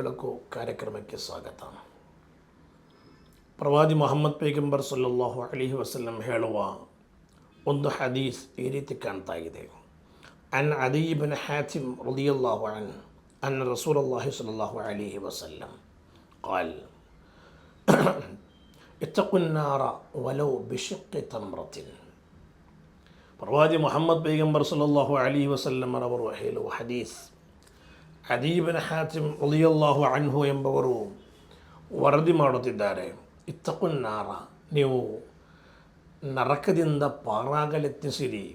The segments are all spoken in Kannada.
ಹದೀಸ್ ಬೆಳಕು ಕಾರ್ಯಕ್ರಮಕ್ಕೆ ಸ್ವಾಗತ ಪ್ರವಾದಿ ಮೊಹಮ್ಮದ್ ಪೈಗಂಬರ್ ಸಲ್ಲಲ್ಲಾಹು ಅಲಿಹಿ ವಸಲ್ಲಂ ಹೇಳುವ ಒಂದು ಹದೀಸ್ ಈ ರೀತಿ ಕಾಣ್ತಾ ಇದೆ ಅನ್ ಅದೀಬನ್ ಹ್ಯಾತಿಮ್ ರದಿಯಲ್ಲಾಹು ಅನ್ ಅನ್ ರಸೂಲಲ್ಲಾಹಿ ಸಲ್ಲಲ್ಲಾಹು ಅಲಿಹಿ ವಸಲ್ಲಂ قال اتقوا النار ولو بشق تمرة ಪ್ರವಾದಿ ಮೊಹಮ್ಮದ್ ಪೈಗಂಬರ್ ಸಲ್ಲಲ್ಲಾಹು ಅಲಿ ವಸಲ್ಲಮರವರು ಹೇಳುವ ಹದೀಸ್ ಅದೀಬನ ಹಾತಿಮ್ ಒಲಿಯಲ್ಲಾಹು ಅಣ್ಹು ಎಂಬವರು ವರದಿ ಮಾಡುತ್ತಿದ್ದಾರೆ. ಇತ್ತಕುನ್ನಾರ ನೀವು ನರಕದಿಂದ ಪಾರಾಗಲೆತ್ತಿಸಿರಿ.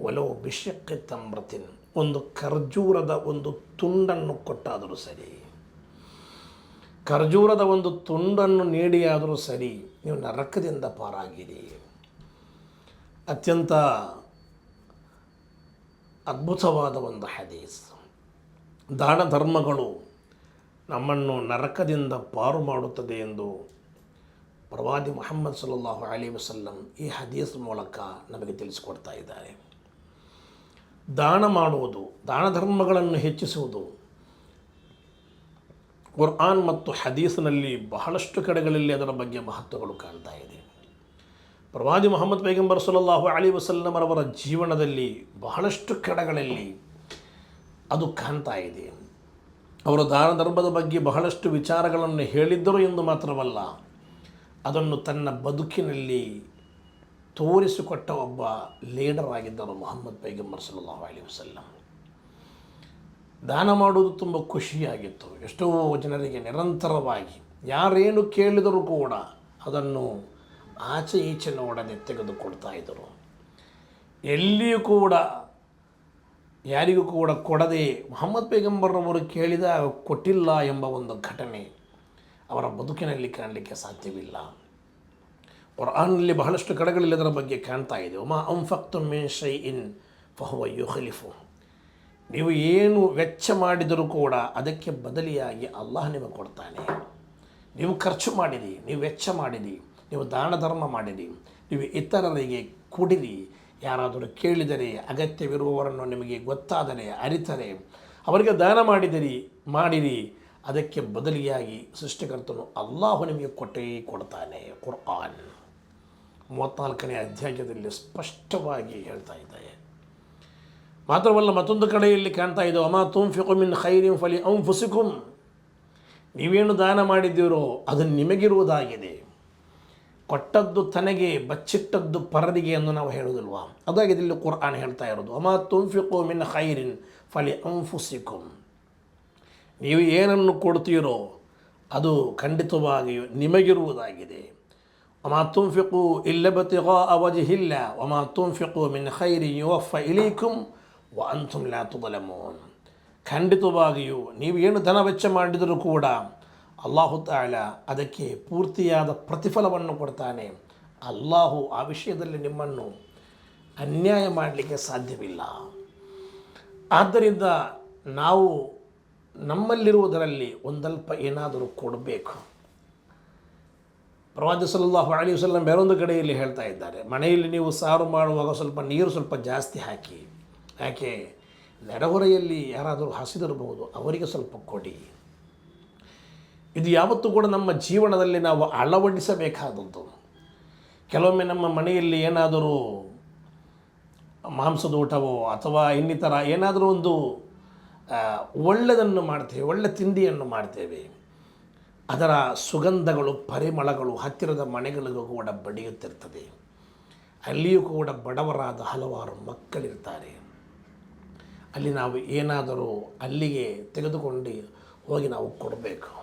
ಒಲವು ಬಿಷಕ್ಕೆ ತಮ್ರತಿನ್, ಒಂದು ಖರ್ಜೂರದ ಒಂದು ತುಂಡನ್ನು ಕೊಟ್ಟಾದರೂ ಸರಿ. ಖರ್ಜೂರದ ಒಂದು ತುಂಡನ್ನು ನೀಡಿಯಾದರೂ ಸರಿ, ನೀವು ನರಕದಿಂದ ಪಾರಾಗಿರಿ. ಅತ್ಯಂತ ಅದ್ಭುತವಾದ ಒಂದು ಹದೀಸ್. ದಾನ ಧರ್ಮಗಳು ನಮ್ಮನ್ನು ನರಕದಿಂದ ಪಾರು ಮಾಡುತ್ತದೆ ಎಂದು ಪ್ರವಾದಿ ಮೊಹಮ್ಮದ್ ಸಲ್ಲಾಹು ಅಲಿ ವಸಲ್ಲಂ ಈ ಹದೀಸ್ ಮೂಲಕ ನಮಗೆ ತಿಳಿಸಿಕೊಡ್ತಾ ಇದ್ದಾರೆ. ದಾನ ಮಾಡುವುದು ದಾನ ಧರ್ಮಗಳನ್ನು ಹೆಚ್ಚಿಸುವುದು ಕುರ್ಆನ್ ಮತ್ತು ಹದೀಸ್ನಲ್ಲಿ ಬಹಳಷ್ಟು ಕಡೆಗಳಲ್ಲಿ ಅದರ ಬಗ್ಗೆ ಮಹತ್ವಗಳು ಕಾಣ್ತಾ ಇದೆ. ಪ್ರವಾದಿ ಮೊಹಮ್ಮದ್ ಪೈಗಂಬರ್ ಸಲ್ಲಾಹು ಅಲಿ ವಸಲ್ಲಮರವರ ಜೀವನದಲ್ಲಿ ಬಹಳಷ್ಟು ಕಡೆಗಳಲ್ಲಿ ಅದು ಕಾಣ್ತಾ ಇದೆ. ಅವರು ದಾನ ಧರ್ಮದ ಬಗ್ಗೆ ಬಹಳಷ್ಟು ವಿಚಾರಗಳನ್ನು ಹೇಳಿದ್ದರು ಎಂದು ಮಾತ್ರವಲ್ಲ, ಅದನ್ನು ತನ್ನ ಬದುಕಿನಲ್ಲಿ ತೋರಿಸಿಕೊಟ್ಟ ಒಬ್ಬ ಲೀಡರ್ ಆಗಿದ್ದರು ಮೊಹಮ್ಮದ್ ಪೈಗಂಬರ್ ಸಲ್ಲಾಹು ಅಲಿ ವಸಲ್ಲಂ. ದಾನ ಮಾಡುವುದು ತುಂಬ ಖುಷಿಯಾಗಿತ್ತು. ಎಷ್ಟೋ ಜನರಿಗೆ ನಿರಂತರವಾಗಿ, ಯಾರೇನು ಕೇಳಿದರೂ ಕೂಡ ಅದನ್ನು ಆಚೆ ಈಚೆ ನೋಡದೆ ತೆಗೆದುಕೊಡ್ತಾ ಇದ್ದರು. ಎಲ್ಲಿಯೂ ಕೂಡ ಯಾರಿಗೂ ಕೂಡ ಕೊಡದೆ ಮೊಹಮ್ಮದ್ ಪೈಗಂಬರ್ರವರು ಕೇಳಿದ ಕೊಟ್ಟಿಲ್ಲ ಎಂಬ ಒಂದು ಘಟನೆ ಅವರ ಬದುಕಿನಲ್ಲಿ ಕಾಣಲಿಕ್ಕೆ ಸಾಧ್ಯವಿಲ್ಲ. ಕುರಾನ್ನಲ್ಲಿ ಬಹಳಷ್ಟು ಕಡೆಗಳಲ್ಲಿ ಅದರ ಬಗ್ಗೆ ಕಾಣ್ತಾ ಇದೆ. ಮಾ ಅಂಫಕ್ತು ಮೇ ಶೈ ಇನ್ ಫಹುವ ಯುಖಲಿಫು. ನೀವು ಏನು ವೆಚ್ಚ ಮಾಡಿದರೂ ಕೂಡ ಅದಕ್ಕೆ ಬದಲಿಯಾಗಿ ಅಲ್ಲಾಹ ನಿಮಗೆ ಕೊಡ್ತಾನೆ. ನೀವು ಖರ್ಚು ಮಾಡಿದಿರಿ ನೀವು ವೆಚ್ಚ ಮಾಡಿದಿರಿ ನೀವು ದಾನ ಧರ್ಮ ಮಾಡಿದಿ, ನೀವು ಇತರರಿಗೆ ಕುಡಿರಿ ಯಾರಾದರೂ ಕೇಳಿದರೆ ಅಗತ್ಯವಿರುವವರನ್ನು ನಿಮಗೆ ಗೊತ್ತಾದರೆ ಅರಿತರೆ. ಅವರಿಗೆ ದಾನ ಮಾಡಿದಿರಿ, ಮಾಡಿರಿ. ಅದಕ್ಕೆ ಬದಲಿಯಾಗಿ ಸೃಷ್ಟಿಕರ್ತನು ಅಲ್ಲಾಹು ನಿಮಗೆ ಕೊಟ್ಟೇ ಕೊಡ್ತಾನೆ. ಕುರ್ಆನ್ ಮೂವತ್ತ್ನಾಲ್ಕನೇ ಅಧ್ಯಾಯದಲ್ಲಿ ಸ್ಪಷ್ಟವಾಗಿ ಹೇಳ್ತಾ ಇದ್ದಾರೆ ಮಾತ್ರವಲ್ಲ ಮತ್ತೊಂದು ಕಡೆಯಲ್ಲಿ ಕಾಣ್ತಾ ಇದ್ದವು ಅಮಾ ತುಂ ಖೈರಿಂ ಫಲಿ ಅಂ ಫುಸಿಕುಂ ನೀವೇನು ದಾನ ಮಾಡಿದ್ದೀರೋ ಅದು ನಿಮಗಿರುವುದಾಗಿದೆ. ಕೊಟ್ಟದ್ದು ತನಗೆ ಬಚ್ಚಿಟ್ಟದ್ದು ಪರದಿಗೆ ಎಂದು ನಾವು ಹೇಳುವುದಿಲ್ವಾ? ಅದಾಗಿ ಇಲ್ಲಿ ಕುರ್ಆನ್ ಹೇಳ್ತಾ ಇರೋದು, ಅಮಾ ತುಂಫಿಕು ಮಿನ್ ಖೈರಿನ್ ಫಲಿ ಅಂಫುಸಿಕುಂ ನೀವು ಏನನ್ನು ಕೊಡ್ತೀರೋ ಅದು ಖಂಡಿತವಾಗಿಯೂ ನಿಮಗಿರುವುದಾಗಿದೆ. ಅಮಾ ತುಂಫಿಕು ಇಲ್ಲಬತಿಗಾ ಇಲ್ಲ ಒಮಾ ತುಂಫಿಕು ಮಿನ್ ಖೈರಿ ಯುವಫ ಇಲೀಕುಂ ವ ಅಂಥುಂ ಲಾ ಖಂಡಿತವಾಗಿಯೂ ನೀವು ಏನು ಧನ ವೆಚ್ಚ ಮಾಡಿದರೂ ಕೂಡ ಅಲ್ಲಾಹು ತಾಳ ಅದಕ್ಕೆ ಪೂರ್ತಿಯಾದ ಪ್ರತಿಫಲವನ್ನು ಕೊಡ್ತಾನೆ. ಅಲ್ಲಾಹು ಆ ವಿಷಯದಲ್ಲಿ ನಿಮ್ಮನ್ನು ಅನ್ಯಾಯ ಮಾಡಲಿಕ್ಕೆ ಸಾಧ್ಯವಿಲ್ಲ. ಆದ್ದರಿಂದ ನಾವು ನಮ್ಮಲ್ಲಿರುವುದರಲ್ಲಿ ಒಂದಲ್ಪ ಏನಾದರೂ ಕೊಡಬೇಕು. ಪ್ರವಾದಿ ಸಲ್ಲಾಹು ಅಲಿ ವಸಲ್ಲಂ ಬೇರೊಂದು ಕಡೆಯಲ್ಲಿ ಹೇಳ್ತಾ ಇದ್ದಾರೆ. ಮನೆಯಲ್ಲಿ ನೀವು ಸಾರು ಮಾಡುವಾಗ ಸ್ವಲ್ಪ ನೀರು ಸ್ವಲ್ಪ ಜಾಸ್ತಿ ಹಾಕಿ. ಯಾಕೆ? ನೆರೆಹೊರೆಯಲ್ಲಿ ಯಾರಾದರೂ ಹಸಿದಿರಬಹುದು ಅವರಿಗೆ ಸ್ವಲ್ಪ ಕೊಡಿ. ಇದು ಯಾವತ್ತೂ ಕೂಡ ನಮ್ಮ ಜೀವನದಲ್ಲಿ ನಾವು ಅಳವಡಿಸಬೇಕಾದದ್ದು ಕೆಲವೊಮ್ಮೆ ನಮ್ಮ ಮನೆಯಲ್ಲಿ ಏನಾದರೂ ಮಾಂಸದ ಊಟವೋ ಅಥವಾ ಇನ್ನಿತರ ಏನಾದರೂ ಒಂದು ಒಳ್ಳೆಯದನ್ನು ಮಾಡ್ತೇವೆ, ಒಳ್ಳೆ ತಿಂಡಿಯನ್ನು ಮಾಡ್ತೇವೆ. ಅದರ ಸುಗಂಧಗಳು, ಪರಿಮಳಗಳು ಹತ್ತಿರದ ಮನೆಗಳಿಗೂ ಕೂಡ ಬಡಿಯುತ್ತಿರ್ತದೆ. ಅಲ್ಲಿಯೂ ಕೂಡ ಬಡವರಾದ ಹಲವಾರು ಮಕ್ಕಳಿರ್ತಾರೆ. ಅಲ್ಲಿ ನಾವು ಏನಾದರೂ ಅಲ್ಲಿಗೆ ತೆಗೆದುಕೊಂಡು ಹೋಗಿ ನಾವು ಕೊಡಬೇಕು.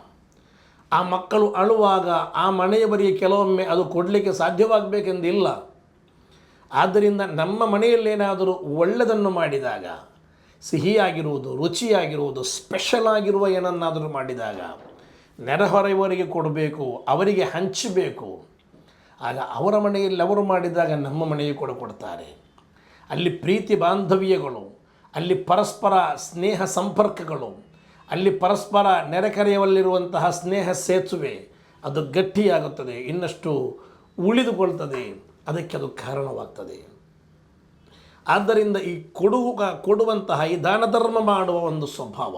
ಆ ಮಕ್ಕಳು ಅಳುವಾಗ ಆ ಮನೆಯವರಿಗೆ ಕೆಲವೊಮ್ಮೆ ಅದು ಕೊಡಲಿಕ್ಕೆ ಸಾಧ್ಯವಾಗಬೇಕೆಂದಿಲ್ಲ. ಆದ್ದರಿಂದ ನಮ್ಮ ಮನೆಯಲ್ಲೇನಾದರೂ ಒಳ್ಳೆಯದನ್ನು ಮಾಡಿದಾಗ, ಸಿಹಿಯಾಗಿರುವುದು, ರುಚಿಯಾಗಿರುವುದು ಸ್ಪೆಷಲ್ ಆಗಿರುವ ಏನನ್ನಾದರೂ ಮಾಡಿದಾಗ, ನೆರೆಹೊರೆಯವರಿಗೆ ಕೊಡಬೇಕು, ಅವರಿಗೆ ಹಂಚಬೇಕು, ಆಗ ಅವರ ಮನೆಯಲ್ಲಿ ಅವರು ಮಾಡಿದಾಗ ನಮ್ಮ ಮನೆಗೆ ಕೂಡ ಕೊಡ್ತಾರೆ. ಅಲ್ಲಿ ಪ್ರೀತಿ ಬಾಂಧವ್ಯಗಳು, ಅಲ್ಲಿ ಪರಸ್ಪರ ಸ್ನೇಹ ಸಂಪರ್ಕಗಳು ಅಲ್ಲಿ ಪರಸ್ಪರ ನೆರೆಕರೆಯವಲ್ಲಿರುವಂತಹ ಸ್ನೇಹ ಸೇತುವೆ ಅದು ಗಟ್ಟಿಯಾಗುತ್ತದೆ, ಇನ್ನಷ್ಟು ಉಳಿದುಕೊಳ್ತದೆ, ಅದಕ್ಕೆ ಅದು ಕಾರಣವಾಗ್ತದೆ. ಆದ್ದರಿಂದ ಈ ಕೊಡುವ ಕೊಡುವಂತಹ ಈ ದಾನ ಧರ್ಮ ಮಾಡುವ ಒಂದು ಸ್ವಭಾವ,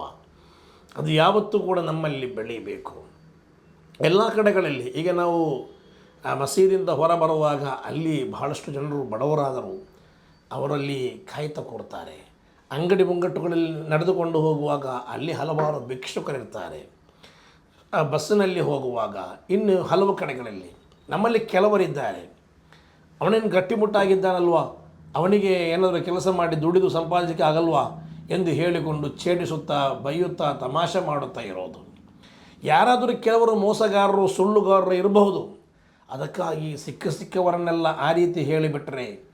ಅದು ಯಾವತ್ತೂ ಕೂಡ ನಮ್ಮಲ್ಲಿ ಬೆಳೀಬೇಕು ಎಲ್ಲ ಕಡೆಗಳಲ್ಲಿ, ಈಗ ನಾವು, ಆ ಮಸೀದಿಯಿಂದ ಹೊರಬರುವಾಗ ಅಲ್ಲಿ ಬಹಳಷ್ಟು ಜನರು ಬಡವರಾದರು, ಅವರಲ್ಲಿ ಕಾಯ್ತಾ ಕೊಡ್ತಾರೆ. ಅಂಗಡಿ ಮುಂಗಟ್ಟುಗಳಲ್ಲಿ ನಡೆದುಕೊಂಡು ಹೋಗುವಾಗ ಅಲ್ಲಿ ಹಲವಾರು ಭಿಕ್ಷುಕರಿರ್ತಾರೆ. ಬಸ್ಸಿನಲ್ಲಿ ಹೋಗುವಾಗ ಇನ್ನು ಹಲವು ಕಡೆಗಳಲ್ಲಿ ನಮ್ಮಲ್ಲಿ ಕೆಲವರಿದ್ದಾರೆ. ಅವನೇನು ಗಟ್ಟಿಮುಟ್ಟಾಗಿದ್ದಾನಲ್ವಾ? ಅವನಿಗೆ ಏನಾದರೂ ಕೆಲಸ ಮಾಡಿ ದುಡಿದು ಸಂಪಾದಿಸಲಿಕ್ಕೆ ಆಗಲ್ವಾ? ಎಂದು ಹೇಳಿಕೊಂಡು ಛೇಡಿಸುತ್ತಾ, ಬೈಯುತ್ತಾ, ತಮಾಷೆ ಮಾಡುತ್ತಾ ಇರೋದು. ಯಾರಾದರೂ ಕೆಲವರು ಮೋಸಗಾರರು, ಸುಳ್ಳುಗಾರರು ಇರಬಹುದು. ಅದಕ್ಕಾಗಿ ಸಿಕ್ಕ ಸಿಕ್ಕವರನ್ನೆಲ್ಲ ಆ ರೀತಿ ಹೇಳಿಬಿಟ್ರೆ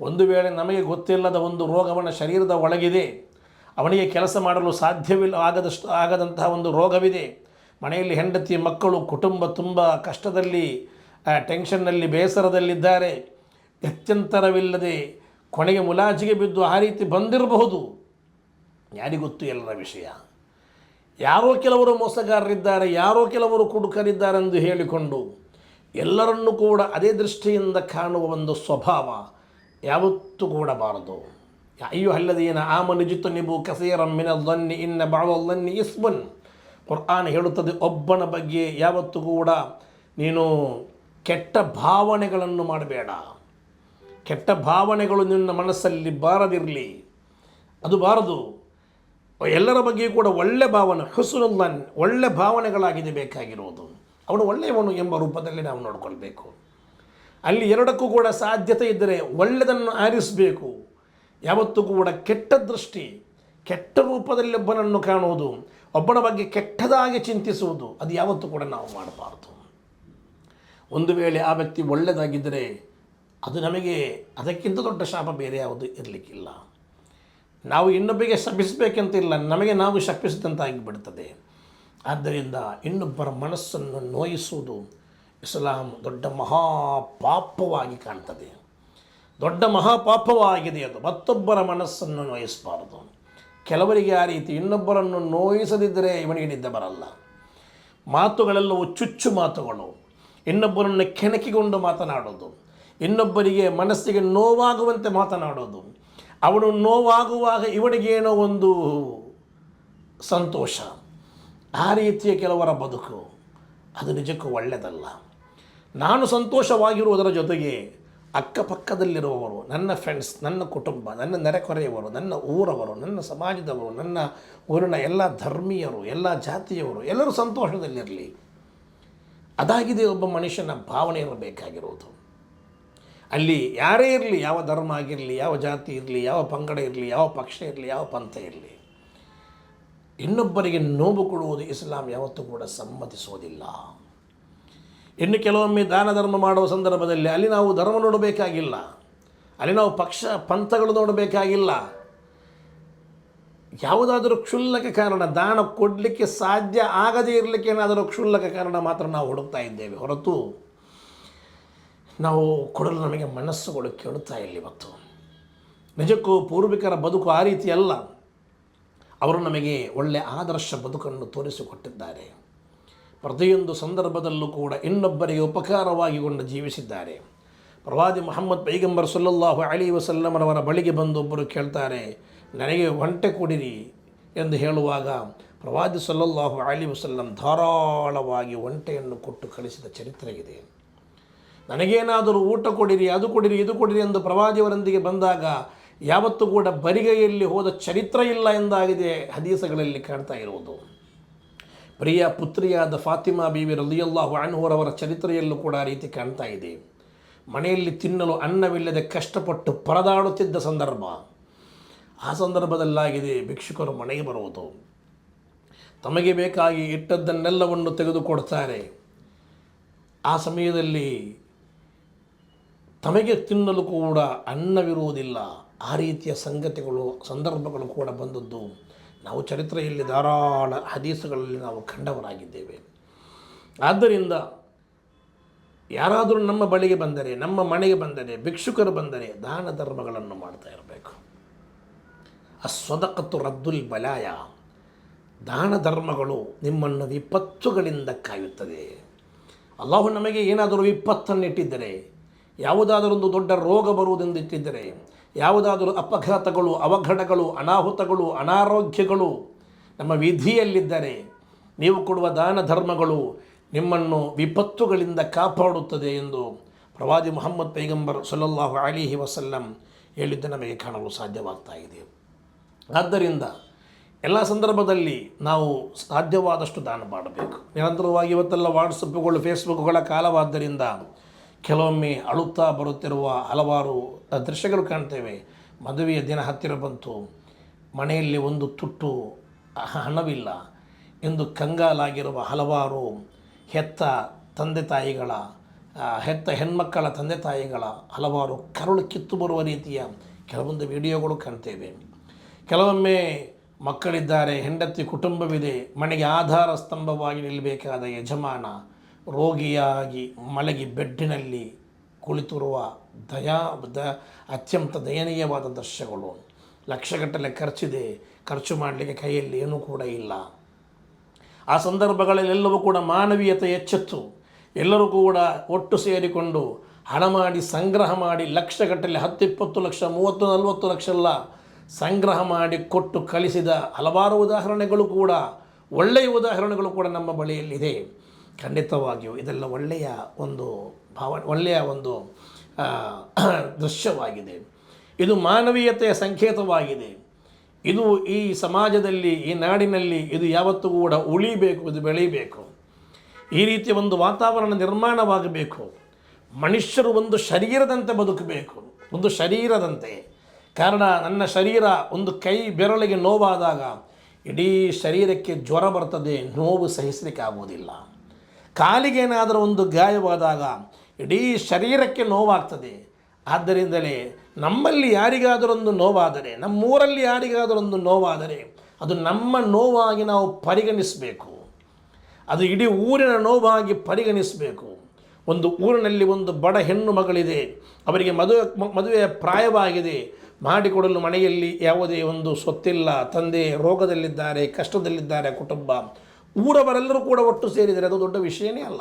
ಒಂದು ವೇಳೆ ನಮಗೆ ಗೊತ್ತಿಲ್ಲದ ಒಂದು ರೋಗ ಅವನ ಶರೀರದ ಒಳಗಿದೆ, ಅವನಿಗೆ ಕೆಲಸ ಮಾಡಲು ಸಾಧ್ಯವಿಲ್ಲ, ಆಗದಷ್ಟು, ಆಗದಂತಹ ಒಂದು ರೋಗವಿದೆ, ಮನೆಯಲ್ಲಿ ಹೆಂಡತಿ, ಮಕ್ಕಳು, ಕುಟುಂಬ ತುಂಬ ಕಷ್ಟದಲ್ಲಿ ಟೆನ್ಷನ್ನಲ್ಲಿ, ಬೇಸರದಲ್ಲಿದ್ದಾರೆ ಗತ್ಯಂತರವಿಲ್ಲದೆ ಕೊನೆಗೆ ಮುಲಾಜಿಗೆ ಬಿದ್ದು ಆ ರೀತಿ ಬಂದಿರಬಹುದು. ಯಾರಿಗೊತ್ತು ಎಲ್ಲರ ವಿಷಯ. ಯಾರೋ ಕೆಲವರು ಮೋಸಗಾರರಿದ್ದಾರೆ, ಯಾರೋ ಕೆಲವರು ಕುಡುಕರಿದ್ದಾರೆಂದು ಹೇಳಿಕೊಂಡು ಎಲ್ಲರನ್ನೂ ಕೂಡ ಅದೇ ದೃಷ್ಟಿಯಿಂದ ಕಾಣುವ ಒಂದು ಸ್ವಭಾವ. ಯಾವತ್ತೂ ಕೂಡಬಾರದು. ಅಯ್ಯೋ ಅಲ್ಲದೇನ ಆಮನು ಜಿತ್ತು ನಿಬು ಕಸೀರಮ್ಮಿನ ಲನ್ನಿ ಇನ್ನ ಬಾಳಲ್ಲನ್ನಿ ಇಸ್ಬನ್. ಕುರ್ಆನ್ ಹೇಳುತ್ತದೆ, ಒಬ್ಬನ ಬಗ್ಗೆ ಯಾವತ್ತೂ ಕೂಡ ನೀನು ಕೆಟ್ಟ ಭಾವನೆಗಳನ್ನು ಮಾಡಬೇಡ. ಕೆಟ್ಟ ಭಾವನೆಗಳು ನಿನ್ನ ಮನಸ್ಸಲ್ಲಿ ಬಾರದಿರಲಿ. ಅದು ಬಾರದು. ಎಲ್ಲರ ಬಗ್ಗೆ ಕೂಡ ಒಳ್ಳೆ ಭಾವನೆ, ಹುಸುನುಲ್ಲನ್ ಒಳ್ಳೆ ಭಾವನೆಗಳಾಗಿದೆ ಬೇಕಾಗಿರುವುದು ಅವನು ಒಳ್ಳೆಯವನು ಎಂಬ ರೂಪದಲ್ಲಿ ನಾವು ನೋಡ್ಕೊಳ್ಬೇಕು. ಅಲ್ಲಿ ಎರಡಕ್ಕೂ ಕೂಡ ಸಾಧ್ಯತೆ ಇದ್ದರೆ ಒಳ್ಳೆಯದನ್ನು ಆರಿಸಬೇಕು. ಯಾವತ್ತೂ ಕೂಡ ಕೆಟ್ಟ ದೃಷ್ಟಿ, ಕೆಟ್ಟ ರೂಪದಲ್ಲಿ ಒಬ್ಬನನ್ನು ಕಾಣುವುದು, ಒಬ್ಬನ ಬಗ್ಗೆ ಕೆಟ್ಟದಾಗಿ ಚಿಂತಿಸುವುದು, ಅದು ಯಾವತ್ತೂ ಕೂಡ ನಾವು ಮಾಡಬಾರ್ದು. ಒಂದು ವೇಳೆ ಆ ವ್ಯಕ್ತಿ ಒಳ್ಳೆಯದಾಗಿದ್ದರೆ ಅದು ನಮಗೆ ಅದಕ್ಕಿಂತ ದೊಡ್ಡ ಶಾಪ ಬೇರೆ ಯಾವುದು ಇರಲಿಕ್ಕಿಲ್ಲ. ನಾವು ಇನ್ನೊಬ್ಬರಿಗೆ ಶಪಿಸಬೇಕಂತಿಲ್ಲ, ನಮಗೆ ನಾವು ಶಪಿಸಿದಂತಾಗಿ ಬಿಡುತ್ತದೆ. ಆದ್ದರಿಂದ ಇನ್ನೊಬ್ಬರ ಮನಸ್ಸನ್ನು ನೋಯಿಸುವುದು ಇಸ್ಲಾಂ ದೊಡ್ಡ ಮಹಾಪಾಪವಾಗಿ ಕಾಣ್ತದೆ. ದೊಡ್ಡ ಮಹಾಪಾಪವಾಗಿದೆ ಅದು. ಮತ್ತೊಬ್ಬರ ಮನಸ್ಸನ್ನು ನೋಯಿಸಬಾರದು. ಕೆಲವರಿಗೆ ಆ ರೀತಿ ಇನ್ನೊಬ್ಬರನ್ನು ನೋಯಿಸದಿದ್ದರೆ ಇವನಿಗೆ ನಿದ್ದೆ ಬರಲ್ಲ. ಮಾತುಗಳೆಲ್ಲವೂ ಚುಚ್ಚು ಮಾತುಗಳು. ಇನ್ನೊಬ್ಬರನ್ನು ಕೆಣಕಿಕೊಂಡು ಮಾತನಾಡೋದು. ಇನ್ನೊಬ್ಬರಿಗೆ ಮನಸ್ಸಿಗೆ ನೋವಾಗುವಂತೆ ಮಾತನಾಡೋದು. ಅವನು ನೋವಾಗುವಾಗ ಇವನಿಗೇನೋ ಒಂದು ಸಂತೋಷ. ಆ ರೀತಿಯ ಕೆಲವರ ಬದುಕು. ಅದು ನಿಜಕ್ಕೂ ಒಳ್ಳೆಯದಲ್ಲ ನಾನು ಸಂತೋಷವಾಗಿರುವುದರ ಜೊತೆಗೆ ಅಕ್ಕಪಕ್ಕದಲ್ಲಿರುವವರು, ನನ್ನ ಫ್ರೆಂಡ್ಸ್ ನನ್ನ ಕುಟುಂಬ, ನನ್ನ ನೆರೆಕೊರೆಯವರು ನನ್ನ ಊರವರು, ನನ್ನ ಸಮಾಜದವರು, ನನ್ನ ಊರಿನ ಎಲ್ಲ ಧರ್ಮೀಯರು, ಎಲ್ಲ ಜಾತಿಯವರು, ಎಲ್ಲರೂ ಸಂತೋಷದಲ್ಲಿರಲಿ. ಅದಾಗಿದೆ ಒಬ್ಬ ಮನುಷ್ಯನ ಭಾವನೆ ಇರಬೇಕಾಗಿರುವುದು. ಅಲ್ಲಿ ಯಾರೇ ಇರಲಿ, ಯಾವ ಧರ್ಮ ಆಗಿರಲಿ, ಯಾವ ಜಾತಿ ಇರಲಿ, ಯಾವ ಪಂಗಡ ಇರಲಿ, ಯಾವ ಪಕ್ಷ ಇರಲಿ, ಯಾವ ಪಂಥ ಇರಲಿ, ಇನ್ನೊಬ್ಬರಿಗೆ ನೋವು ಕೊಡುವುದು ಇಸ್ಲಾಂ ಯಾವತ್ತೂ ಕೂಡ ಸಮ್ಮತಿಸುವುದಿಲ್ಲ ಇನ್ನು ಕೆಲವೊಮ್ಮೆ ದಾನ ಧರ್ಮ ಮಾಡುವ ಸಂದರ್ಭದಲ್ಲಿ ಅಲ್ಲಿ ನಾವು ಧರ್ಮ ನೋಡಬೇಕಾಗಿಲ್ಲ. ಅಲ್ಲಿ ನಾವು ಪಕ್ಷ, ಪಂಥಗಳು ನೋಡಬೇಕಾಗಿಲ್ಲ. ಯಾವುದಾದರೂ ಕ್ಷುಲ್ಲಕ ಕಾರಣ, ದಾನ ಕೊಡಲಿಕ್ಕೆ ಸಾಧ್ಯ ಆಗದೇ ಇರಲಿಕ್ಕೆ ಏನಾದರೂ ಕ್ಷುಲ್ಲಕ ಕಾರಣ ಮಾತ್ರ ನಾವು ಹುಡುಕ್ತಾ ಇದ್ದೇವೆ. ಹೊರತು ನಾವು ಕೊಡಲು ನಮಗೆ ಮನಸ್ಸುಗಳು ಕೇಳುತ್ತಾ ಇಲ್ಲ ಇವತ್ತು ನಿಜಕ್ಕೂ ಪೂರ್ವಿಕರ ಬದುಕು ಆ ರೀತಿ ಅಲ್ಲ ಅವರು ನಮಗೆ ಒಳ್ಳೆಯ ಆದರ್ಶ ಬದುಕನ್ನು ತೋರಿಸಿಕೊಟ್ಟಿದ್ದಾರೆ. ಪ್ರತಿಯೊಂದು ಸಂದರ್ಭದಲ್ಲೂ ಕೂಡ ಇನ್ನೊಬ್ಬರಿಗೆ ಉಪಕಾರವಾಗಿಕೊಂಡು ಜೀವಿಸಿದ್ದಾರೆ. ಪ್ರವಾದಿ ಮೊಹಮ್ಮದ್ ಪೈಗಂಬರ್ ಸಲ್ಲಲ್ಲಾಹು ಅಲಿ ವಸಲ್ಲಮರವರ ಬಳಿಗೆ ಬಂದು ಒಬ್ಬರು ಕೇಳ್ತಾರೆ, ನನಗೆ ಹೊಂಟೆ ಕೊಡಿರಿ ಎಂದು ಹೇಳುವಾಗ ಪ್ರವಾದಿ ಸಲ್ಲಲ್ಲಾಹು ಅಲಿ ವಸಲ್ಲಂ ಧಾರಾಳವಾಗಿ ಒಂಟೆಯನ್ನು ಕೊಟ್ಟು ಕಳಿಸಿದ ಚರಿತ್ರೆ ಇದೆ ನನಗೇನಾದರೂ ಊಟ ಕೊಡಿರಿ, ಅದು ಕೊಡಿರಿ, ಇದು ಕೊಡಿರಿ ಎಂದು ಪ್ರವಾದಿಯವರೊಂದಿಗೆ ಬಂದಾಗ ಯಾವತ್ತೂ ಕೂಡ ಬರಿಗೈಯಲ್ಲಿ ಹೋದ ಚರಿತ್ರೆ ಇಲ್ಲ ಎಂದಾಗಿದೆ, ಹದೀಸಗಳಲ್ಲಿ ಕಾಣ್ತಾ ಇರುವುದು. ಪ್ರಿಯ ಪುತ್ರಿಯಾದ ಫಾತಿಮಾ ಬೀವಿ ರಲಿಯಲ್ಲಾಹು ಅನ್ಹೂರವರ ಚರಿತ್ರೆಯಲ್ಲೂ ಕೂಡ ಆ ರೀತಿ ಕಾಣ್ತಾ ಇದೆ. ಮನೆಯಲ್ಲಿ ತಿನ್ನಲು ಅನ್ನವಿಲ್ಲದೆ ಕಷ್ಟಪಟ್ಟು ಪರದಾಡುತ್ತಿದ್ದ ಸಂದರ್ಭ. ಆ ಸಂದರ್ಭದಲ್ಲಾಗಿದೆ ಭಿಕ್ಷುಕರು ಮನೆಗೆ ಬರುವುದು. ತಮಗೆ ಬೇಕಾಗಿ ಇಟ್ಟದ್ದನ್ನೆಲ್ಲವನ್ನು ತೆಗೆದುಕೊಡ್ತಾರೆ. ಆ ಸಮಯದಲ್ಲಿ ತಮಗೆ ತಿನ್ನಲು ಕೂಡ ಅನ್ನವಿರುವುದಿಲ್ಲ. ಆ ರೀತಿಯ ಸಂಗತಿಗಳು, ಸಂದರ್ಭಗಳು ಕೂಡ ಬಂದದ್ದು. ನಾವು ಚರಿತ್ರೆಯಲ್ಲಿ ಧಾರಾಳ ಹದೀಸುಗಳಲ್ಲಿ ನಾವು ಕಂಡವರಾಗಿದ್ದೇವೆ. ಆದ್ದರಿಂದ ಯಾರಾದರೂ ನಮ್ಮ ಬಳಿಗೆ ಬಂದರೆ, ನಮ್ಮ ಮನೆಗೆ ಬಂದರೆ, ಭಿಕ್ಷುಕರು ಬಂದರೆ ದಾನ ಧರ್ಮಗಳನ್ನು ಮಾಡ್ತಾ ಇರಬೇಕು. ಅಸ್ವದಕತ್ತು ರದ್ದುಲ್ ಬಲಾಯ. ದಾನ ಧರ್ಮಗಳು ನಿಮ್ಮನ್ನು ವಿಪತ್ತುಗಳಿಂದ ಕಾಯುತ್ತದೆ. ಅಲ್ಲಾಹು ನಮಗೆ ಏನಾದರೂ ವಿಪತ್ತನ್ನು ಇಟ್ಟಿದ್ದರೆ ಯಾವುದಾದರೊಂದು ದೊಡ್ಡ ರೋಗ ಬರುವುದೆಂದಿಟ್ಟಿದ್ದರೆ ಯಾವುದಾದರೂ ಅಪಘಾತಗಳು, ಅವಘಡಗಳು, ಅನಾಹುತಗಳು, ಅನಾರೋಗ್ಯಗಳು ನಮ್ಮ ವಿಧಿಯಲ್ಲಿದ್ದರೆ ನೀವು ಕೊಡುವ ದಾನ ಧರ್ಮಗಳು ನಿಮ್ಮನ್ನು ವಿಪತ್ತುಗಳಿಂದ ಕಾಪಾಡುತ್ತದೆ ಎಂದು ಪ್ರವಾದಿ ಮೊಹಮ್ಮದ್ ಪೈಗಂಬರ್ ಸಲ್ಲಲ್ಲಾಹು ಅಲಿಹಿ ವಸಲ್ಲಂ ಹೇಳಿದ್ದು ನಮಗೆ ಕಾಣಲು ಸಾಧ್ಯವಾಗ್ತಾ ಇದೆ. ಆದ್ದರಿಂದ ಎಲ್ಲ ಸಂದರ್ಭದಲ್ಲಿ ನಾವು ಸಾಧ್ಯವಾದಷ್ಟು ದಾನ ಮಾಡಬೇಕು. ನಿರಂತರವಾಗಿ ಇವತ್ತೆಲ್ಲ ವಾಟ್ಸಪ್ಗಳು ಫೇಸ್ಬುಕ್ಗಳ ಕಾಲವಾದ್ದರಿಂದ ಕೆಲವೊಮ್ಮೆ ಅಳುತ್ತಾ ಬರುತ್ತಿರುವ ಹಲವಾರು ದೃಶ್ಯಗಳು ಕಾಣ್ತೇವೆ. ಮದುವೆಯ ದಿನ ಹತ್ತಿರ ಬಂತು. ಮನೆಯಲ್ಲಿ ಒಂದು ತುಟ್ಟು ಹಣವಿಲ್ಲ ಎಂದು ಕಂಗಾಲಾಗಿರುವ ಹಲವಾರು ಹೆತ್ತ ತಂದೆ ತಾಯಿಗಳ ಹೆತ್ತ ಹೆಣ್ಮಕ್ಕಳ ತಂದೆ ತಾಯಿಗಳ ಹಲವಾರು ಕರುಳು ಕಿತ್ತು ಬರುವ ರೀತಿಯ ಕೆಲವೊಂದು ವಿಡಿಯೋಗಳು ಕಾಣ್ತೇವೆ. ಕೆಲವೊಮ್ಮೆ ಮಕ್ಕಳಿದ್ದಾರೆ, ಹೆಂಡತಿ ಕುಟುಂಬವಿದೆ, ಮನೆಗೆ ಆಧಾರ ಸ್ತಂಭವಾಗಿ ನಿಲ್ಲಬೇಕಾದ ಯಜಮಾನ ರೋಗಿಯಾಗಿ ಮಲಗಿ ಬೆಡ್ಡಿನಲ್ಲಿ ಕುಳಿತಿರುವ ದಯಾ, ದ, ಅತ್ಯಂತ ದಯನೀಯವಾದ ದೃಶ್ಯಗಳು. ಲಕ್ಷಗಟ್ಟಲೆ ಖರ್ಚಿದೆ. ಖರ್ಚು ಮಾಡಲಿಕ್ಕೆ ಕೈಯಲ್ಲಿ ಏನೂ ಕೂಡ ಇಲ್ಲ. ಆ ಸಂದರ್ಭಗಳಲ್ಲೆಲ್ಲವೂ ಕೂಡ ಮಾನವೀಯತೆ ಎಚ್ಚೆತ್ತು. ಎಲ್ಲರೂ ಕೂಡ ಒಟ್ಟು ಸೇರಿಕೊಂಡು ಹಣ ಮಾಡಿ ಸಂಗ್ರಹ ಮಾಡಿ ಲಕ್ಷಗಟ್ಟಲೆ ಹತ್ತಿಪ್ಪತ್ತು ಲಕ್ಷ, ಮೂವತ್ತು, ನಲವತ್ತು ಲಕ್ಷ ಎಲ್ಲ ಸಂಗ್ರಹ ಮಾಡಿ ಕೊಟ್ಟು ಕಳಿಸಿದ ಹಲವಾರು ಉದಾಹರಣೆಗಳು ಕೂಡ, ಒಳ್ಳೆಯ ಉದಾಹರಣೆಗಳು ಕೂಡ ನಮ್ಮ ಬಳಿಯಲ್ಲಿದೆ. ಖಂಡಿತವಾಗಿಯೂ ಇದೆಲ್ಲ ಒಳ್ಳೆಯ ಒಂದು ಭಾವ ಒಳ್ಳೆಯ ಒಂದು ದೃಶ್ಯವಾಗಿದೆ. ಇದು ಮಾನವೀಯತೆಯ ಸಂಕೇತವಾಗಿದೆ. ಇದು ಈ ಸಮಾಜದಲ್ಲಿ, ಈ ನಾಡಿನಲ್ಲಿ ಇದು ಯಾವತ್ತೂ ಕೂಡ ಉಳಿಬೇಕು, ಇದು ಬೆಳೀಬೇಕು. ಈ ರೀತಿಯ ಒಂದು ವಾತಾವರಣ ನಿರ್ಮಾಣವಾಗಬೇಕು. ಮನುಷ್ಯರು ಒಂದು ಶರೀರದಂತೆ ಬದುಕಬೇಕು. ಒಂದು ಶರೀರದಂತೆ. ಕಾರಣ ನನ್ನ ಶರೀರ ಒಂದು ಕೈ ಬೆರಳಿಗೆ ನೋವಾದಾಗ ಇಡೀ ಶರೀರಕ್ಕೆ ಜ್ವರ ಬರ್ತದೆ, ನೋವು ಸಹಿಸಲಿಕ್ಕೆ ಆಗುವುದಿಲ್ಲ. ಕಾಲಿಗೇನಾದರೂ ಒಂದು ಗಾಯವಾದಾಗ ಇಡೀ ಶರೀರಕ್ಕೆ ನೋವಾಗ್ತದೆ. ಆದ್ದರಿಂದಲೇ ನಮ್ಮಲ್ಲಿ ಯಾರಿಗಾದರೊಂದು ನೋವಾದರೆ, ನಮ್ಮೂರಲ್ಲಿ ಯಾರಿಗಾದರೊಂದು ನೋವಾದರೆ ಅದು ನಮ್ಮ ನೋವಾಗಿ ನಾವು ಪರಿಗಣಿಸಬೇಕು. ಅದು ಇಡೀ ಊರಿನ ನೋವಾಗಿ ಪರಿಗಣಿಸಬೇಕು. ಒಂದು ಊರಿನಲ್ಲಿ ಒಂದು ಬಡ ಹೆಣ್ಣು ಮಗಳಿದೆ, ಅವರಿಗೆ ಮದುವೆ, ಮದುವೆಯ ಪ್ರಾಯವಾಗಿದೆ. ಮಾಡಿಕೊಡಲು ಮನೆಯಲ್ಲಿ ಯಾವುದೇ ಒಂದು ಸೊತ್ತಿಲ್ಲ. ತಂದೆ ರೋಗದಲ್ಲಿದ್ದಾರೆ, ಕಷ್ಟದಲ್ಲಿದ್ದಾರೆ, ಕುಟುಂಬ. ಊರವರೆಲ್ಲರೂ ಕೂಡ ಒಟ್ಟು ಸೇರಿದರೆ ಅದು ದೊಡ್ಡ ವಿಷಯನೇ ಅಲ್ಲ.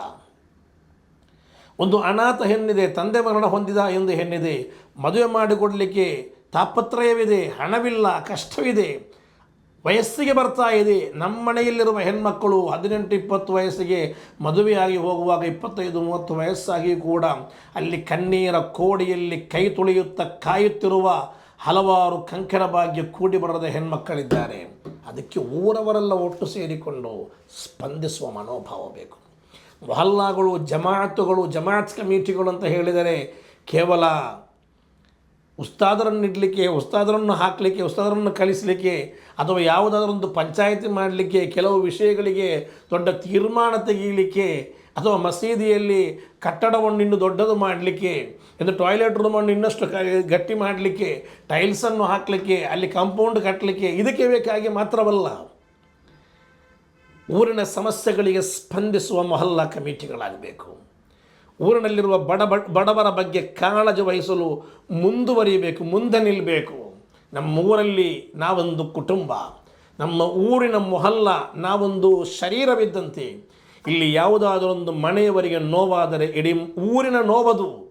ಒಂದು ಅನಾಥ ಹೆಣ್ಣಿದೆ, ತಂದೆ ಮರಣ ಹೊಂದಿದ ಎಂದು ಹೆಣ್ಣಿದೆ, ಮದುವೆ ಮಾಡಿಕೊಡಲಿಕ್ಕೆ ತಾಪತ್ರಯವಿದೆ, ಹಣವಿಲ್ಲ, ಕಷ್ಟವಿದೆ, ವಯಸ್ಸಿಗೆ ಬರ್ತಾ ಇದೆ. ನಮ್ಮ ಮನೆಯಲ್ಲಿರುವ ಹೆಣ್ಮಕ್ಕಳು ಹದಿನೆಂಟು ಇಪ್ಪತ್ತು ವಯಸ್ಸಿಗೆ ಮದುವೆಯಾಗಿ ಹೋಗುವಾಗ ಇಪ್ಪತ್ತೈದು ಮೂವತ್ತು ವಯಸ್ಸಾಗಿ ಕೂಡ ಅಲ್ಲಿ ಕಣ್ಣೀರ ಕೋಡಿಯಲ್ಲಿ ಕೈ ತುಳಿಯುತ್ತಾ ಕಾಯುತ್ತಿರುವ ಹಲವಾರು ಕಂಕಣ ಭಾಗ್ಯ ಕೂಡಿ ಬರದ ಹೆಣ್ಮಕ್ಕಳಿದ್ದಾರೆ. ಅದಕ್ಕೆ ಊರವರೆಲ್ಲ ಒಟ್ಟು ಸೇರಿಕೊಂಡು ಸ್ಪಂದಿಸುವ ಮನೋಭಾವ ಬೇಕು. ಮೊಹಲ್ಲಾಗಳು, ಜಮಾತುಗಳು, ಜಮಾತ್ ಕಮಿಟಿಗಳು ಅಂತ ಹೇಳಿದರೆ ಕೇವಲ ಉಸ್ತಾದರನ್ನು ಇಡಲಿಕ್ಕೆ, ಉಸ್ತಾದರನ್ನು ಹಾಕಲಿಕ್ಕೆ, ಉಸ್ತಾದರನ್ನು ಕಲಿಸಲಿಕ್ಕೆ ಅಥವಾ ಯಾವುದಾದ್ರೊಂದು ಪಂಚಾಯಿತಿ ಮಾಡಲಿಕ್ಕೆ, ಕೆಲವು ವಿಷಯಗಳಿಗೆ ದೊಡ್ಡ ತೀರ್ಮಾನ ತೆಗೀಲಿಕ್ಕೆ ಅಥವಾ ಮಸೀದಿಯಲ್ಲಿ ಕಟ್ಟಡವನ್ನು ಇನ್ನು ದೊಡ್ಡದು ಮಾಡಲಿಕ್ಕೆ ಇದು ಟಾಯ್ಲೆಟ್ ರೂಮನ್ನು ಇನ್ನಷ್ಟು ಗಟ್ಟಿ ಮಾಡಲಿಕ್ಕೆ ಟೈಲ್ಸನ್ನು ಹಾಕಲಿಕ್ಕೆ, ಅಲ್ಲಿ ಕಾಂಪೌಂಡ್ ಕಟ್ಟಲಿಕ್ಕೆ ಇದಕ್ಕೆ ಬೇಕಾಗಿ ಮಾತ್ರವಲ್ಲ, ಊರಿನ ಸಮಸ್ಯೆಗಳಿಗೆ ಸ್ಪಂದಿಸುವ ಮೊಹಲ್ಲಾ ಕಮಿಟಿಗಳಾಗಬೇಕು. ಊರಿನಲ್ಲಿರುವ ಬಡ ಬಡ- ಬಡವರ ಬಗ್ಗೆ ಕಾಳಜಿ ವಹಿಸಲು ಮುಂದುವರಿಯಬೇಕು, ಮುಂದೆ ನಿಲ್ಲಬೇಕು ನಮ್ಮ ಊರಲ್ಲಿ ನಾವೊಂದು ಕುಟುಂಬ, ನಮ್ಮ ಊರಿನ ಮೊಹಲ್ಲ ನಾವೊಂದು ಶರೀರವಿದ್ದಂತೆ ಇಲ್ಲಿ ಯಾವುದಾದರೊಂದು ಮನೆಯವರಿಗೆ ನೋವಾದರೆ ಇಡೀ ಊರಿನ ನೋವದು.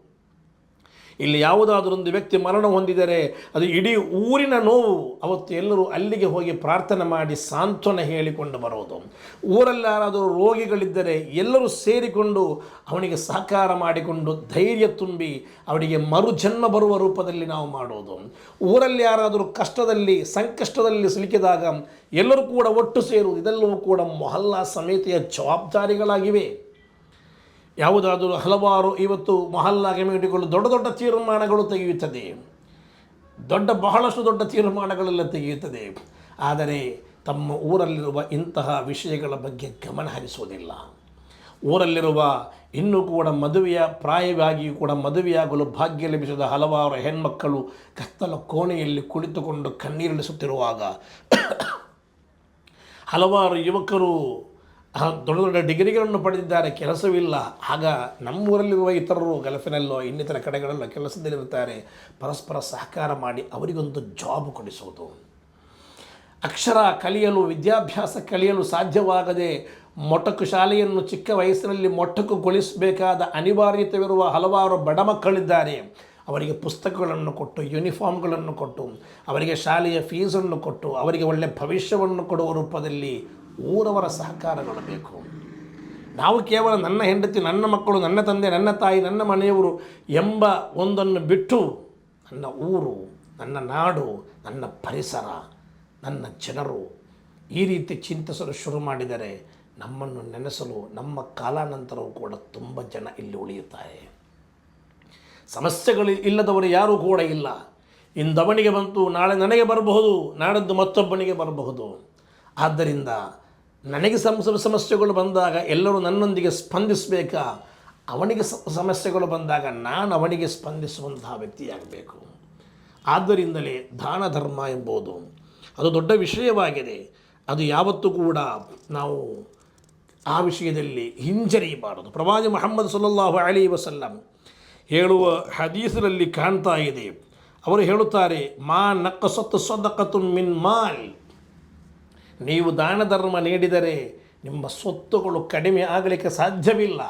ಇಲ್ಲಿ ಯಾವುದಾದರೊಂದು ವ್ಯಕ್ತಿ ಮರಣ ಹೊಂದಿದರೆ ಅದು ಇಡೀ ಊರಿನ ನೋವು ಅವತ್ತು ಎಲ್ಲರೂ ಅಲ್ಲಿಗೆ ಹೋಗಿ ಪ್ರಾರ್ಥನೆ ಮಾಡಿ ಸಾಂತ್ವನ ಹೇಳಿಕೊಂಡು ಬರೋದು. ಊರಲ್ಲಿ ಯಾರಾದರೂ ರೋಗಿಗಳಿದ್ದರೆ ಎಲ್ಲರೂ ಸೇರಿಕೊಂಡು ಅವನಿಗೆ ಸಹಕಾರ ಮಾಡಿಕೊಂಡು ಧೈರ್ಯ ತುಂಬಿ ಅವನಿಗೆ ಮರುಜನ್ಮ ಬರುವ ರೂಪದಲ್ಲಿ ನಾವು ಮಾಡೋದು. ಊರಲ್ಲಿ ಯಾರಾದರೂ ಕಷ್ಟದಲ್ಲಿ, ಸಂಕಷ್ಟದಲ್ಲಿ ಸಿಲುಕಿದಾಗ ಎಲ್ಲರೂ ಕೂಡ ಒಟ್ಟು ಸೇರುವುದು, ಇದೆಲ್ಲವೂ ಕೂಡ ಮೊಹಲ್ಲಾ ಸಮಿತಿಯ ಜವಾಬ್ದಾರಿಗಳಾಗಿವೆ. ಯಾವುದಾದರೂ ಹಲವಾರು ಇವತ್ತು ಮೊಹಲ್ಲಾ ಕಮಿಟಿಗಳು ದೊಡ್ಡ ದೊಡ್ಡ ತೀರ್ಮಾನಗಳು ತೆಗೆಯುತ್ತದೆ. ದೊಡ್ಡ ಬಹಳಷ್ಟು ದೊಡ್ಡ ತೀರ್ಮಾನಗಳೆಲ್ಲ ತೆಗೆಯುತ್ತದೆ. ಆದರೆ ತಮ್ಮ ಊರಲ್ಲಿರುವ ಇಂತಹ ವಿಷಯಗಳ ಬಗ್ಗೆ ಗಮನ ಹರಿಸುವುದಿಲ್ಲ. ಊರಲ್ಲಿರುವ ಇನ್ನೂ ಕೂಡ ಮದುವೆಯ ಪ್ರಾಯವಾಗಿಯೂ ಕೂಡ ಮದುವೆಯಾಗಲು ಭಾಗ್ಯ ಲಭಿಸಿದ ಹಲವಾರು ಹೆಣ್ಮಕ್ಕಳು ಕತ್ತಲ ಕೋಣೆಯಲ್ಲಿ ಕುಳಿತುಕೊಂಡು ಕಣ್ಣೀರಿಳಿಸುತ್ತಿರುವಾಗ ಹಲವಾರು ಯುವಕರು ದೊಡ್ಡ ದೊಡ್ಡ ಡಿಗ್ರಿಗಳನ್ನು ಪಡೆದಿದ್ದಾರೆ, ಕೆಲಸವಿಲ್ಲ. ಆಗ ನಮ್ಮೂರಲ್ಲಿರುವ ಇತರರು ಗಲ್ಫಿನಲ್ಲೋ, ಇನ್ನಿತರ ಕಡೆಗಳಲ್ಲೋ ಕೆಲಸದಲ್ಲಿರುತ್ತಾರೆ. ಪರಸ್ಪರ ಸಹಕಾರ ಮಾಡಿ ಅವರಿಗೊಂದು ಜಾಬ್ ಕೊಡಿಸುವುದು ಅಕ್ಷರ ಕಲಿಯಲು, ವಿದ್ಯಾಭ್ಯಾಸ ಕಲಿಯಲು ಸಾಧ್ಯವಾಗದೆ ಮೊಟಕು ಶಾಲೆಯನ್ನು ಚಿಕ್ಕ ವಯಸ್ಸಿನಲ್ಲಿ ಮೊಟಕುಗೊಳಿಸಬೇಕಾದ ಅನಿವಾರ್ಯತೆವಿರುವ ಹಲವಾರು ಬಡ ಮಕ್ಕಳಿದ್ದಾರೆ. ಅವರಿಗೆ ಪುಸ್ತಕಗಳನ್ನು ಕೊಟ್ಟು, ಯೂನಿಫಾರ್ಮ್ಗಳನ್ನು ಕೊಟ್ಟು, ಅವರಿಗೆ ಶಾಲೆಯ ಫೀಸನ್ನು ಕೊಟ್ಟು, ಅವರಿಗೆ ಒಳ್ಳೆಯ ಭವಿಷ್ಯವನ್ನು ಕೊಡುವ ರೂಪದಲ್ಲಿ ಊರವರ ಸಹಕಾರಗಳು ಬೇಕು ನಾವು ಕೇವಲ ನನ್ನ ಹೆಂಡತಿ, ನನ್ನ ಮಕ್ಕಳು, ನನ್ನ ತಂದೆ, ನನ್ನ ತಾಯಿ, ನನ್ನ ಮನೆಯವರು ಎಂಬ ಒಂದನ್ನು ಬಿಟ್ಟು ನನ್ನ ಊರು, ನನ್ನ ನಾಡು, ನನ್ನ ಪರಿಸರ, ನನ್ನ ಜನರು ಈ ರೀತಿ ಚಿಂತಿಸಲು ಶುರು ಮಾಡಿದರೆ ನಮ್ಮನ್ನು ನೆನೆಸಲು ನಮ್ಮ ಕಾಲಾನಂತರವೂ ಕೂಡ ತುಂಬ ಜನ ಇಲ್ಲಿ ಉಳಿಯುತ್ತಾರೆ. ಸಮಸ್ಯೆಗಳು ಇಲ್ಲದವರು ಯಾರೂ ಕೂಡ ಇಲ್ಲ. ಇಂದವನಿಗೆ ಬಂತು, ನಾಳೆ ನನಗೆ ಬರಬಹುದು, ನಾಡದ್ದು ಮತ್ತೊಬ್ಬನಿಗೆ ಬರಬಹುದು. ಆದ್ದರಿಂದ ನನಗೆ ಸಮ ಸಮಸ್ಯೆಗಳು ಬಂದಾಗ ಎಲ್ಲರೂ ನನ್ನೊಂದಿಗೆ ಸ್ಪಂದಿಸಬೇಕಾ? ಅವನಿಗೆ ಸಮಸ್ಯೆಗಳು ಬಂದಾಗ ನಾನು ಅವನಿಗೆ ಸ್ಪಂದಿಸುವಂತಹ ವ್ಯಕ್ತಿಯಾಗಬೇಕು. ಆದ್ದರಿಂದಲೇ ದಾನ ಧರ್ಮ ಎಂಬುದು ಅದು ದೊಡ್ಡ ವಿಷಯವಾಗಿದೆ. ಅದು ಯಾವತ್ತೂ ಕೂಡ ನಾವು ಆ ವಿಷಯದಲ್ಲಿ ಹಿಂಜರಿಯಬಾರದು. ಪ್ರವಾದಿ ಮೊಹಮ್ಮದ್ ಸಲ್ಲಲ್ಲಾಹು ಅಲಿ ವಸಲ್ಲಂ ಹೇಳುವ ಹದೀಸರಲ್ಲಿ ಕಾಣ್ತಾ ಇದೆ. ಅವರು ಹೇಳುತ್ತಾರೆ, ಮಾ ನಕ್ಕಸತ್ತು ಸದಕತು ಮಿನ್ ಮಾಲ್. ನೀವು ದಾನ ಧರ್ಮ ನೀಡಿದರೆ ನಿಮ್ಮ ಸ್ವತ್ತುಗಳು ಕಡಿಮೆ ಆಗಲಿಕ್ಕೆ ಸಾಧ್ಯವಿಲ್ಲ.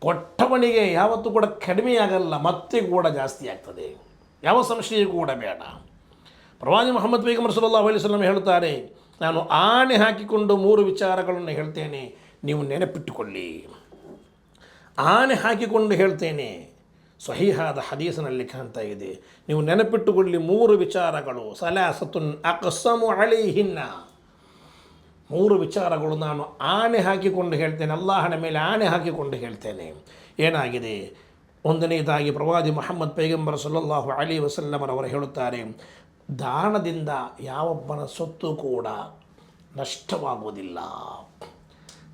ಕೊಟ್ಟವನಿಗೆ ಯಾವತ್ತೂ ಕೂಡ ಕಡಿಮೆಯಾಗಲ್ಲ ಮತ್ತೆ ಕೂಡ ಜಾಸ್ತಿ ಆಗ್ತದೆ. ಯಾವ ಸಂಶಯ ಕೂಡ ಬೇಡ. ಪ್ರವಾದಿ ಮೊಹಮ್ಮದ್ ಅಲೈಹಿ ವಸಲ್ಲಂ ಹೇಳ್ತಾರೆ ನಾನು ಆಣೆ ಹಾಕಿಕೊಂಡು ಮೂರು ವಿಚಾರಗಳನ್ನು ಹೇಳ್ತೇನೆ, ನೀವು ನೆನಪಿಟ್ಟುಕೊಳ್ಳಿ. ಆಣೆ ಹಾಕಿಕೊಂಡು ಹೇಳ್ತೇನೆ ಸ್ವಹೀಹಾದ ಹದೀಸಿನಲ್ಲಿ ಕಾಣ್ತಾ ಇದೆ. ನೀವು ನೆನಪಿಟ್ಟುಕೊಳ್ಳಿ ಮೂರು ವಿಚಾರಗಳು. ಸಲಾಸತುನ್ ಅಕಸಮು ಅಳಿಹಿನ್ನ ಮೂರು ವಿಚಾರಗಳು ನಾನು ಆಣೆ ಹಾಕಿಕೊಂಡು ಹೇಳ್ತೇನೆ, ಅಲ್ಲಾಹನ ಮೇಲೆ ಆಣೆ ಹಾಕಿಕೊಂಡು ಹೇಳ್ತೇನೆ. ಏನಾಗಿದೆ? ಒಂದನೇದಾಗಿ ಪ್ರವಾದಿ ಮೊಹಮ್ಮದ್ ಪೈಗಂಬರ್ ಸಲ್ಲಲ್ಲಾಹು ಅಲಿ ವಸಲ್ಲಮರವರು ಹೇಳುತ್ತಾರೆ, ದಾನದಿಂದ ಯಾವೊಬ್ಬನ ಸೊತ್ತು ಕೂಡ ನಷ್ಟವಾಗುವುದಿಲ್ಲ.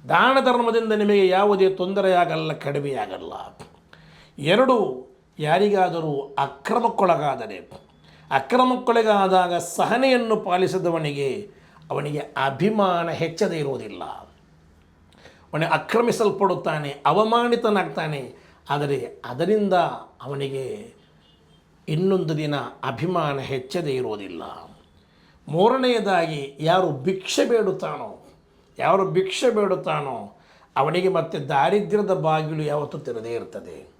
ದಾನ ಧರ್ಮದಿಂದ ನಿಮಗೆ ಯಾವುದೇ ತೊಂದರೆಯಾಗಲ್ಲ, ಕಡಿಮೆಯಾಗಲ್ಲ. ಎರಡು ಯಾರಿಗಾದರೂ ಅಕ್ರಮಕ್ಕೊಳಗಾದರೆ, ಅಕ್ರಮಕ್ಕೊಳಗಾದಾಗ ಸಹನೆಯನ್ನು ಪಾಲಿಸಿದವನಿಗೆ ಅವನಿಗೆ ಅಭಿಮಾನ ಹೆಚ್ಚದೇ ಇರುವುದಿಲ್ಲ. ಅವನಿಗೆ ಆಕ್ರಮಿಸಲ್ಪಡುತ್ತಾನೆ, ಅವಮಾನಿತನಾಗ್ತಾನೆ, ಆದರೆ ಅದರಿಂದ ಅವನಿಗೆ ಇನ್ನೊಂದು ದಿನ ಅಭಿಮಾನ ಹೆಚ್ಚದೇ ಇರುವುದಿಲ್ಲ. ಮೂರನೆಯದಾಗಿ, ಯಾರು ಭಿಕ್ಷೆ ಬೇಡುತ್ತಾನೋ, ಯಾರು ಭಿಕ್ಷೆ ಬೇಡುತ್ತಾನೋ, ಅವನಿಗೆ ಮತ್ತೆ ದಾರಿದ್ರ್ಯದ ಬಾಗಿಲು ಯಾವತ್ತೂ ತೆರೆದೇ ಇರ್ತದೆ.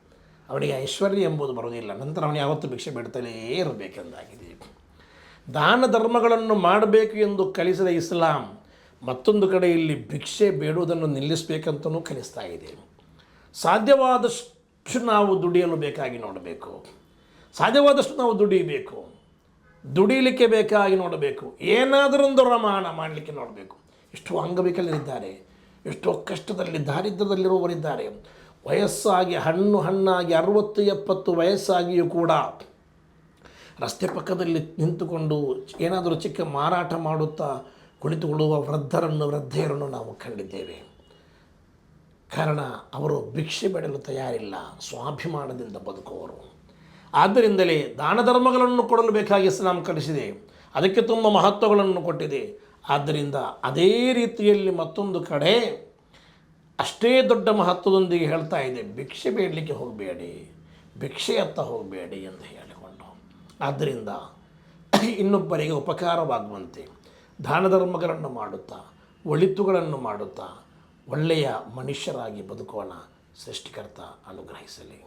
ಅವನಿಗೆ ಐಶ್ವರ್ಯ ಎಂಬುದು ಬರುವುದಿಲ್ಲ. ನಂತರ ಅವನು ಯಾವತ್ತೂ ಭಿಕ್ಷೆ ಬಿಡ್ತಲೇ ಇರಬೇಕೆಂದಾಗಿದೆ. ದಾನ ಧರ್ಮಗಳನ್ನು ಮಾಡಬೇಕು ಎಂದು ಕಲಿಸಿದ ಇಸ್ಲಾಂ ಮತ್ತೊಂದು ಕಡೆ ಇಲ್ಲಿ ಭಿಕ್ಷೆ ಬೇಡುವುದನ್ನು ನಿಲ್ಲಿಸಬೇಕಂತಲೂ ಕಲಿಸ್ತಾ ಇದೆ. ಸಾಧ್ಯವಾದಷ್ಟು ನಾವು ದುಡಿಯಲು ಬೇಕಾಗಿ ನೋಡಬೇಕು. ಸಾಧ್ಯವಾದಷ್ಟು ನಾವು ದುಡಿಯಬೇಕು ದುಡಿಲಿಕ್ಕೆ ಬೇಕಾಗಿ ನೋಡಬೇಕು. ಏನಾದರೊಂದು ರಮಾಣ ಮಾಡಲಿಕ್ಕೆ ನೋಡಬೇಕು. ಎಷ್ಟೋ ಅಂಗವಿಕಲರಿದ್ದಾರೆ, ಎಷ್ಟೋ ಕಷ್ಟದಲ್ಲಿ, ದಾರಿದ್ರ್ಯದಲ್ಲಿರುವವರಿದ್ದಾರೆ. ವಯಸ್ಸಾಗಿ, ಹಣ್ಣು ಹಣ್ಣಾಗಿ, ಅರುವತ್ತು, ಎಪ್ಪತ್ತು ವಯಸ್ಸಾಗಿಯೂ ಕೂಡ ರಸ್ತೆ ಪಕ್ಕದಲ್ಲಿ ನಿಂತುಕೊಂಡು ಏನಾದರೂ ಚಿಕ್ಕ ಮಾರಾಟ ಮಾಡುತ್ತಾ ಕುಳಿತುಕೊಳ್ಳುವ ವೃದ್ಧರನ್ನು, ವೃದ್ಧೆಯರನ್ನು ನಾವು ಕಂಡಿದ್ದೇವೆ. ಕಾರಣ, ಅವರು ಭಿಕ್ಷೆ ಬೇಡಲು ತಯಾರಿಲ್ಲ, ಸ್ವಾಭಿಮಾನದಿಂದ ಬದುಕುವರು. ಆದ್ದರಿಂದಲೇ ದಾನ ಧರ್ಮಗಳನ್ನು ಕೊಡಲು ಬೇಕಾಗಿ ಇಸ್ಲಾಂ ಕಲಿಸಿದೆ. ಅದಕ್ಕೆ ತುಂಬ ಮಹತ್ವಗಳನ್ನು ಕೊಟ್ಟಿದೆ. ಆದ್ದರಿಂದ ಅದೇ ರೀತಿಯಲ್ಲಿ ಮತ್ತೊಂದು ಕಡೆ ಅಷ್ಟೇ ದೊಡ್ಡ ಮಹತ್ವದೊಂದಿಗೆ ಹೇಳ್ತಾ ಇದೆ, ಭಿಕ್ಷೆ ಬೇಡಲಿಕ್ಕೆ ಹೋಗಬೇಡಿ ಭಿಕ್ಷೆಯತ್ತ ಹೋಗಬೇಡಿ ಎಂದು ಹೇಳಿಕೊಂಡು. ಆದ್ದರಿಂದ ಇನ್ನೊಬ್ಬರಿಗೆ ಉಪಕಾರವಾಗುವಂತೆ ದಾನ ಧರ್ಮಗಳನ್ನು ಮಾಡುತ್ತಾ, ಒಳಿತುಗಳನ್ನು ಮಾಡುತ್ತಾ, ಒಳ್ಳೆಯ ಮನುಷ್ಯರಾಗಿ ಬದುಕೋಣ ಸೃಷ್ಟಿಕರ್ತ ಅನುಗ್ರಹಿಸಲಿ.